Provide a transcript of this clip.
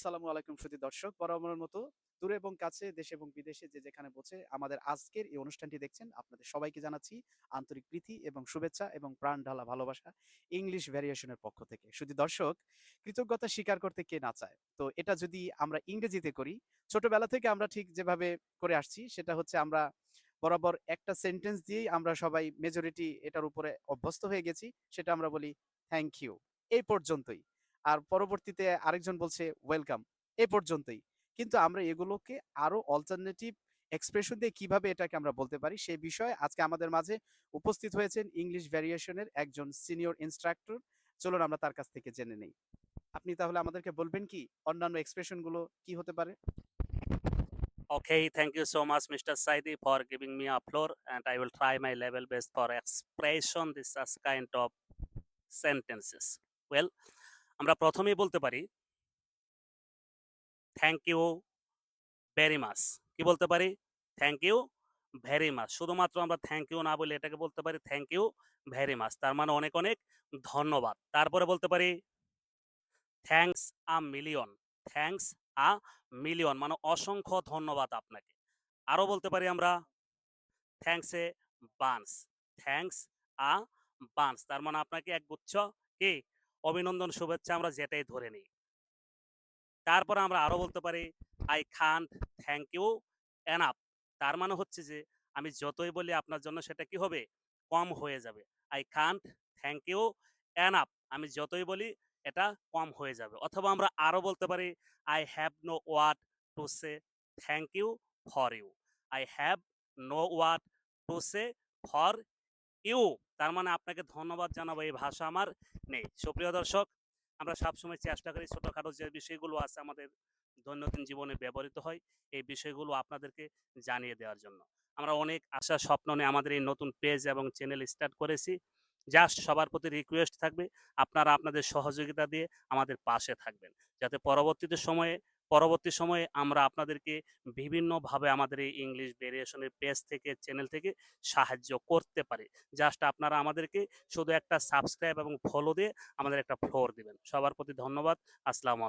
আসসালামু আলাইকুম সুধী দর্শক, বরাবরের মতো দূরে এবং কাছে, দেশে এবং বিদেশে যে যেখানে বসে আমাদের আজকের এই অনুষ্ঠানটি দেখছেন, আপনাদের সবাইকে জানাচ্ছি আন্তরিক প্রীতি এবং শুভেচ্ছা এবং প্রাণ ঢালা ভালোবাসা ইংলিশ ভ্যারিয়েশনের পক্ষ থেকে। শুধু দর্শক, কৃতজ্ঞতা স্বীকার করতে কে না চায়? তো এটা যদি আমরা ইংরেজিতে করি, ছোটবেলা থেকে আমরা ঠিক যেভাবে করে আসছি, সেটা হচ্ছে আমরা বরাবর একটা সেন্টেন্স দিয়েই আমরা সবাই মেজরিটি এটার উপরে অভ্যস্ত হয়ে গেছি, সেটা আমরা বলি থ্যাংক ইউ এই পর্যন্তই। আর পরবর্তীতে আরেকজন বলছে ওয়েলকাম এ পর্যন্তই। কিন্তু আমরা এগুলোকে আরও অল্টারনেটিভ এক্সপ্রেশন দিয়ে কীভাবে এটাকে আমরা বলতে পারি সেই বিষয়ে আজকে আমাদের মাঝে উপস্থিত হয়েছেন ইংলিশ ভ্যারিয়েশনের একজন সিনিয়র ইনস্ট্রাক্টর চলুন আমরা তার কাছ থেকে জেনে নেই। আপনি তাহলে আমাদেরকে বলবেন কি অন্যান্য এক্সপ্রেশনগুলো কি হতে পারে? Okay, thank you so much, Mr. Saidi, for giving me a floor, and I will try my level best for expression. This kind of sentences. Well, আমরা প্রথমেই বলতে পারি থ্যাংক ইউ ভেরি মাচ কি বলতে পারি? থ্যাংক ইউ ভেরি মাচ শুধুমাত্র আমরা thank you না বলে এটাকে বলতে পারি থ্যাংক ইউ ভেরি মাচ তার মানে অনেক অনেক ধন্যবাদ। তারপরে বলতে পারি thanks a million thanks a million মানে অসংখ্য ধন্যবাদ আপনাকে। আরও বলতে পারি আমরা thanks a bunch thanks a bunch তার মানে আপনাকে এক গুচ্ছ কি? অভিনন্দন, শুভেচ্ছা আমরা যেটাই ধরে নিই। তারপর আমরা আরও বলতে পারি I can't thank you enough তার মানে হচ্ছে যে, আমি যতই বলি আপনার জন্য সেটা কি হবে? কম হয়ে যাবে। I can't thank you enough আমি যতই বলি, এটা কম হয়ে যাবে। অথবা আমরা আরও বলতে পারি I have no word to say thank you for you I have no word to say for you তার মানে আপনাকে ধন্যবাদ জানাব, এই ভাষা আমার নেই। সুপ্রিয় দর্শক, আমরা সবসময় চেষ্টা করি ছোটোখাটো যে বিষয়গুলো আছে আমাদের দৈনন্দিন জীবনে ব্যবহৃত হয়, এই বিষয়গুলো আপনাদেরকে জানিয়ে দেওয়ার জন্য। আমরা অনেক আশা, স্বপ্ন নিয়ে আমাদের এই নতুন পেজ এবং চ্যানেল স্টার্ট করেছি। জাস্ট সবার প্রতি রিকোয়েস্ট থাকবে, আপনারা আপনাদের সহযোগিতা দিয়ে আমাদের পাশে থাকবেন। যাতে পরবর্তীতে সময়ে পরবর্তী সময়ে আমরা আপনাদেরকে বিভিন্নভাবে আমাদের এই ইংলিশ ভেরিয়েশনের পেজ থেকে চ্যানেল থেকে সাহায্য করতে পারি। জাস্ট আপনারা আমাদেরকে শুধু একটা সাবস্ক্রাইব এবং ফলো দিয়ে আমাদের একটা ফ্লোর দিবেন। সবার প্রতি ধন্যবাদ। আসসালামু আলাইকুম।